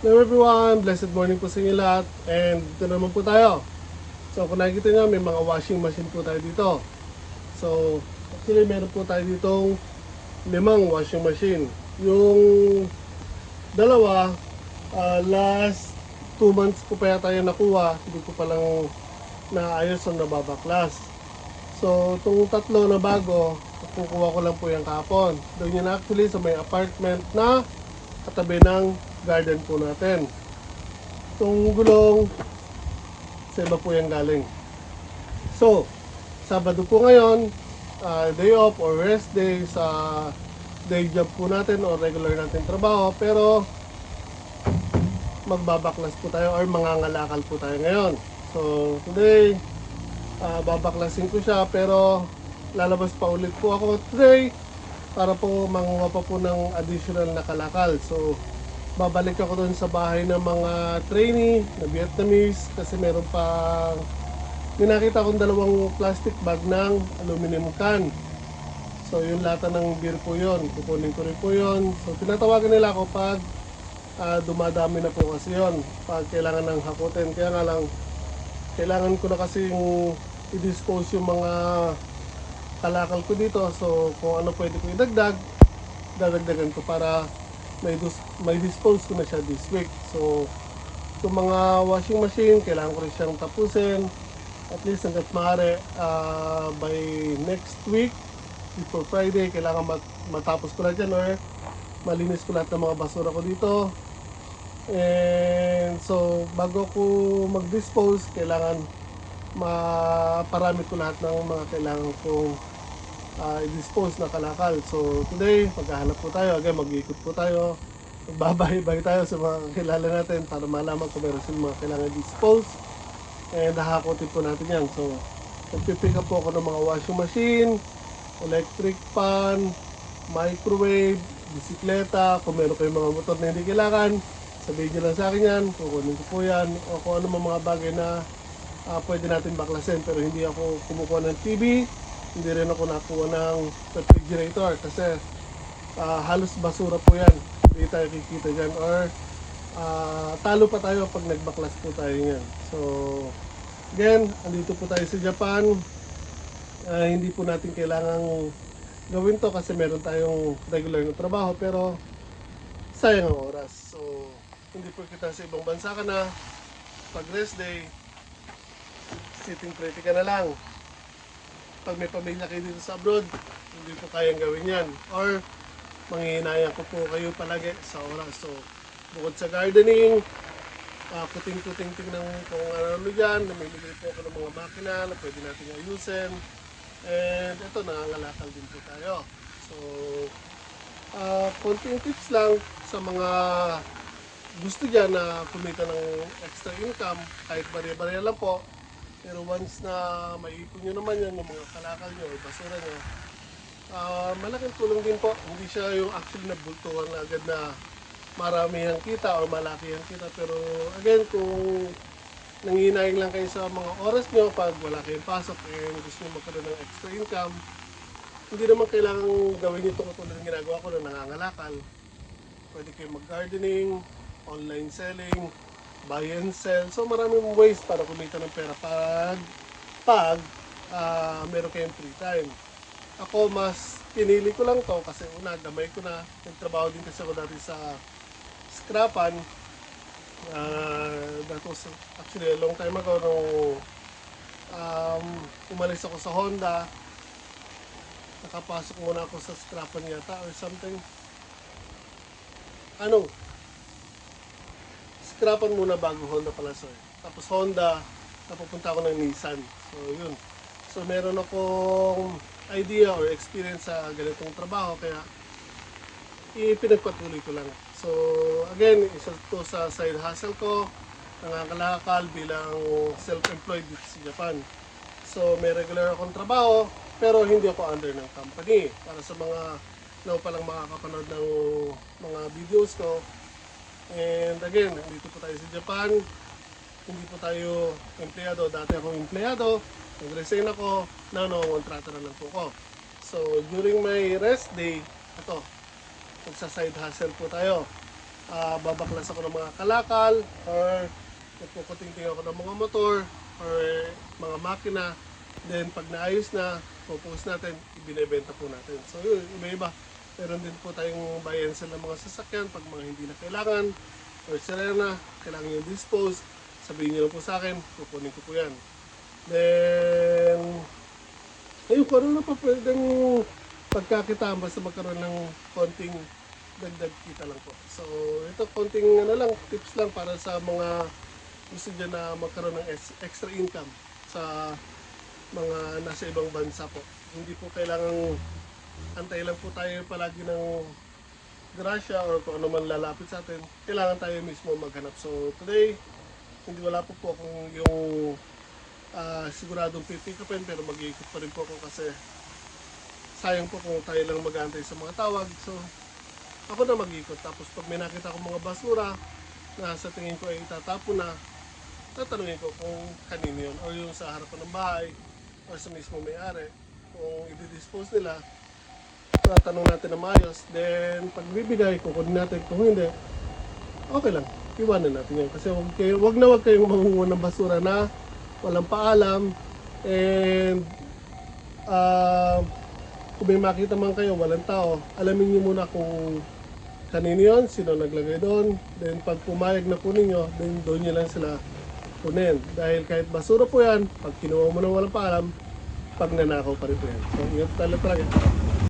Hello everyone, blessed morning po sa inyo lahat and dito naman po tayo. So kung nakikita nyo, may mga washing machine po tayo dito. So actually meron po tayo ditong limang washing machine. Yung dalawa, ah, last 2 months ko pa yung nakuha, hindi ko palang naayos o nababaklas. So itong tatlo na bago, kukuha ko lang po yung kahapon. Doon yun actually sa may apartment na katabi ng garden po natin. Itong gulong, sa iba po yung galing. So, Sabado po ngayon, ah, day off or rest day sa day job po natin o regular natin trabaho. Pero, magbabaklas po tayo or mangangalakal po tayo ngayon. So, today, ah, babaklasin ko siya pero lalabas pa ulit po ako today para po manguha pa po ng additional na kalakal. So, babalik ako doon sa bahay ng mga trainee na Vietnamese kasi meron pa may nakita akong dalawang plastic bag ng aluminum can. So, yung lata ng beer po yun. Kukunin ko rin po yun. So, tinatawagan nila ako pag ah, dumadami na po kasi yun. Pag kailangan ng hakutin. Kaya nga lang, kailangan ko na kasi i-dispose yung mga kalakal ko dito. So, kung ano pwede ko idagdag, dadagdagan ko para may, dus- may dispose ko na siya this week. So, itong mga washing machine, kailangan ko rin siyang tapusin. At least hanggat maaari, ah, by next week, before Friday, kailangan mat- matapos ko na dyan or malinis ko lahat ng mga basura ko dito. And so, bago ko mag-dispose, kailangan maparami ko lahat ng mga kailangan kong ah, i-dispose na kalakal. So, today, maghahanap po tayo. Again, mag-iikot po tayo. Magbabahay-bahay tayo sa mga kilala natin para malaman kung meron silang mga kailangan i-dispose. And hahakotin po natin yan. So, magpipick up po ako ng mga washing machine, electric fan, microwave, bisikleta, kung meron kayong mga motor na hindi kailangan, sabihin nyo lang sa akin yan, kukunin ko po yan, o kung ano mga bagay na ah, pwede natin baklasin. Pero hindi ako kumukuha ng TV, hindi rin ako nakuha ng refrigerator kasi ah, halos basura po yan. Hindi tayo kikita dyan or ah, talo pa tayo pag nagbaklas po tayo yan. So, again, andito po tayo sa Japan. Ah, hindi po natin kailangang gawin to kasi meron tayong regular na trabaho pero sayang ang oras. So, hindi po kita sa ibang bansa ka na pag rest day, sitting pretty ka na lang. Pag may pamilya kayo dito sa abroad, hindi po kayang gawin yan. Or, manghihinayang ko po kayo palagi sa oras. So, bukod sa gardening, uh, puting-puting ng kung ano dyan, namimili po ako ng mga makina na pwede natin ayusin. And ito, nangangalakal din po tayo. So, uh, konting tips lang sa mga gusto dyan na kumita ng extra income, kahit bariya-bariya lang po. Pero once na maipon nyo naman yan, mga kalakal nyo basura nyo, ah, malaking tulong din po. Hindi siya yung actually nabultuhan na agad na marami ang kita o malaki ang kita. Pero again, kung nanginayang lang kayo sa mga oras nyo pag wala kayong pasok and gusto nyo magkaroon ng extra income, hindi naman kailangan gawin ito katulad ng ginagawa ko na nangangalakal. Pwede kayo mag-gardening, online selling, buy and sell. So maraming ways para kumita ng pera pag pag ah, meron kayong free time. Ako mas pinili ko lang to kasi una gamay ko na nagtrabaho din kasi ako dati sa scrapan. Uh, that was actually a long time ago nung um, umalis ako sa Honda. Nakapasok muna ako sa scrapan yata or something. Ano? Scrapan muna bago Honda pala sir. Tapos Honda, napupunta ako ng Nissan. So yun. So meron akong idea or experience sa ganitong trabaho kaya ipinagpatuloy ko lang. So again, isa to sa side hustle ko, nangangalakal bilang self-employed dito sa Japan. So may regular akong trabaho pero hindi ako under ng company. Para sa mga na palang makakapanood ng mga videos ko, And again, dito po tayo sa Japan. Hindi po tayo empleyado. Dati akong empleyado. Nag-resign ako. Now, no, kontrata na lang po ako. So, during my rest day, ito, magsa-side hustle po tayo. ah, babaklas ako ng mga kalakal or puputing-ting ako ng mga motor or mga makina. Then pag naayos na, pupost natin, ibinebenta po natin. So iba-iba. Meron din po tayong sell ng mga sasakyan pag mga hindi na kailangan or sira na, kailangan yung dispose. Sabihin niyo po sa akin, kukunin ko po yan. Then, ayun, kung ano na pa pwedeng pagkakitaan basta magkaroon ng konting dagdag kita lang po. So, ito konting ano lang, tips lang para sa mga gusto dyan na magkaroon ng ex- extra income sa mga nasa ibang bansa po. Hindi po kailangang antay lang po tayo palagi ng grasya or kung ano man lalapit sa atin. Kailangan tayo mismo maghanap. So, today, hindi wala po po akong yung ah, siguradong pipikapin pero mag-iikot pa rin po ako kasi sayang po kung tayo lang mag-aantay sa mga tawag. So, ako na mag-ikot. Tapos pag may nakita akong mga basura na sa tingin ko ay itatapon na, tatanungin ko kung kanino yun. O yung sa harapan ng bahay, o sa mismo may-ari. Kung i-dispose nila, tatanong natin na maayos. Then, pag bibigay, kukunin natin. Kung hindi, okay lang. Iwanan natin yan. Kasi wag, kayo, wag na wag kayong mangunguha ng basura na walang paalam. And, ah, kung may makita man kayo, walang tao, alamin niyo muna kung kanino yun, sino naglagay doon. Then pag pumayag na kunin nyo, then doon nyo lang sila kunin. Dahil kahit basura po yan, pag kinuha mo na walang paalam, pag nanakaw pa rin po yan. So, ingat talaga talaga.